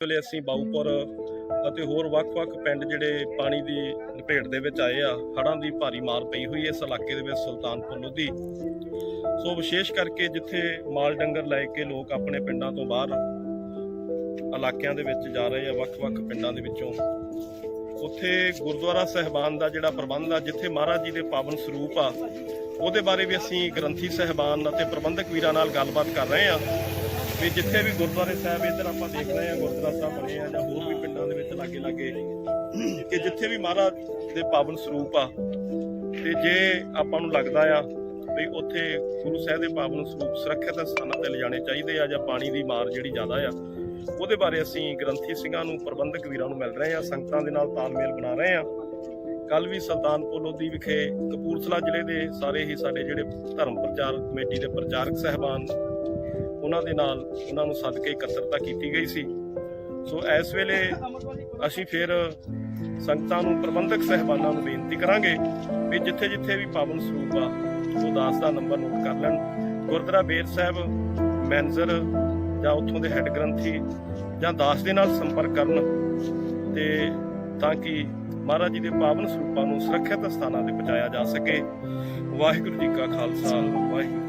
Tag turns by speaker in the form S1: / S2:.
S1: ਵੇਲੇ ਅਸੀਂ ਬਾਊਪੁਰ ਅਤੇ ਹੋਰ ਵੱਖ-ਵੱਖ ਪਿੰਡ ਜਿਹੜੇ ਪਾਣੀ ਦੀ ਲਪੇਟ ਦੇ ਵਿੱਚ ਆਏ ਆ, ਹੜ੍ਹਾਂ ਦੀ ਭਾਰੀ ਮਾਰ ਪਈ ਹੋਈ ਇਸ ਇਲਾਕੇ ਦੇ ਵਿੱਚ ਸੁਲਤਾਨਪੁਰ, ਲੋਧੀ। ਸੋ ਵਿਸ਼ੇਸ਼ ਕਰਕੇ ਜਿੱਥੇ ਮਾਲ ਡੰਗਰ ਲੈ ਕੇ ਲੋਕ ਆਪਣੇ ਪਿੰਡਾਂ ਤੋਂ ਬਾਹਰ ਇਲਾਕਿਆਂ ਦੇ ਵਿੱਚ ਜਾ ਰਹੇ ਆ, ਵੱਖ-ਵੱਖ ਪਿੰਡਾਂ ਦੇ ਵਿੱਚੋਂ, ਉੱਥੇ ਗੁਰਦੁਆਰਾ ਸਹਿਬਾਨ ਦਾ ਜਿਹੜਾ ਪ੍ਰਬੰਧ ਆ, ਜਿੱਥੇ ਮਹਾਰਾਜ ਜੀ ਦੇ ਪਾਵਨ ਸਰੂਪ ਆ, ਉਹਦੇ ਬਾਰੇ ਵੀ ਅਸੀਂ ਗ੍ਰੰਥੀ ਸਹਿਬਾਨ ਅਤੇ ਪ੍ਰਬੰਧਕ ਵੀਰਾਂ ਨਾਲ ਗੱਲਬਾਤ ਕਰ ਰਹੇ ਆ। ਵੀ ਜਿੱਥੇ ਵੀ ਗੁਰਦੁਆਰੇ ਸਾਹਿਬ ਇੱਧਰ ਆਪਾਂ ਦੇਖ ਰਹੇ ਹਾਂ, ਗੁਰਦੁਆਰਾ ਸਾਹਿਬ ਬਣੇ ਆ ਜਾਂ ਹੋਰ ਵੀ ਪਿੰਡਾਂ ਦੇ ਵਿੱਚ ਲਾਗੇ ਲਾਗੇ, ਕਿ ਜਿੱਥੇ ਵੀ ਮਹਾਰਾਜ ਦੇ ਪਾਵਨ ਸਰੂਪ ਆ। ਤੇ ਜੇ ਆਪਾਂ ਨੂੰ ਲੱਗਦਾ ਆ ਵੀ ਉੱਥੇ ਗੁਰੂ ਸਾਹਿਬ ਦੇ ਪਾਵਨ ਸਰੂਪ ਸੁਰੱਖਿਅਤ ਸਥਾਨਾਂ ਤੇ ਲਿਜਾਣੇ ਚਾਹੀਦੇ ਆ ਜਾਂ ਪਾਣੀ ਦੀ ਮਾਰ ਜਿਹੜੀ ਜ਼ਿਆਦਾ ਆ, ਉਹਦੇ ਬਾਰੇ ਅਸੀਂ ਗ੍ਰੰਥੀ ਸਿੰਘਾਂ ਨੂੰ, ਪ੍ਰਬੰਧਕ ਵੀਰਾਂ ਨੂੰ ਮਿਲ ਰਹੇ ਆ, ਸੰਗਤਾਂ ਦੇ ਨਾਲ ਤਾਲਮੇਲ ਬਣਾ ਰਹੇ ਆ। ਕੱਲ ਵੀ ਸੁਲਤਾਨਪੁਰ ਲੋਧੀ ਵਿਖੇ ਕਪੂਰਥਲਾ ਜ਼ਿਲ੍ਹੇ ਦੇ ਸਾਰੇ ਹੀ ਸਾਡੇ ਜਿਹੜੇ ਧਰਮ ਪ੍ਰਚਾਰ ਕਮੇਟੀ ਦੇ ਪ੍ਰਚਾਰਕ ਸਹਿਬਾਨ ਉਹਨਾਂ ਦੇ ਨਾਲ ਉਹਨਾਂ ਨੂੰ ਸੱਦ ਕੇ ਇਕੱਤਰਤਾ ਕੀਤੀ ਗਈ ਸੀ। ਸੋ ਇਸ ਵੇਲੇ ਅਸੀਂ ਫਿਰ ਸੰਗਤਾਂ ਨੂੰ, ਪ੍ਰਬੰਧਕ ਸਹਿਬਾਨਾਂ ਨੂੰ ਬੇਨਤੀ ਕਰਾਂਗੇ ਵੀ ਜਿੱਥੇ ਜਿੱਥੇ ਵੀ ਪਾਵਨ ਸਰੂਪ ਆ ਉਹ ਦਾਸ ਦਾ ਨੰਬਰ ਨੋਟ ਕਰ ਲੈਣ। ਗੁਰਦੁਆਰਾ ਬੇਰ ਸਾਹਿਬ ਮੈਨੇਜਰ ਜਾਂ ਉੱਥੋਂ ਦੇ ਹੈੱਡ ਗ੍ਰੰਥੀ ਜਾਂ ਦਾਸ ਦੇ ਨਾਲ ਸੰਪਰਕ ਕਰਨ ਤੇ ਤਾਂ ਕਿ ਮਹਾਰਾਜ ਜੀ ਦੇ ਪਾਵਨ ਸਰੂਪਾਂ ਨੂੰ ਸੁਰੱਖਿਅਤ ਸਥਾਨਾਂ ਤੇ ਪਹੁੰਚਾਇਆ ਜਾ ਸਕੇ। ਵਾਹਿਗੁਰੂ ਜੀ ਕਾ ਖਾਲਸਾ, ਵਾਹਿਗੁਰੂ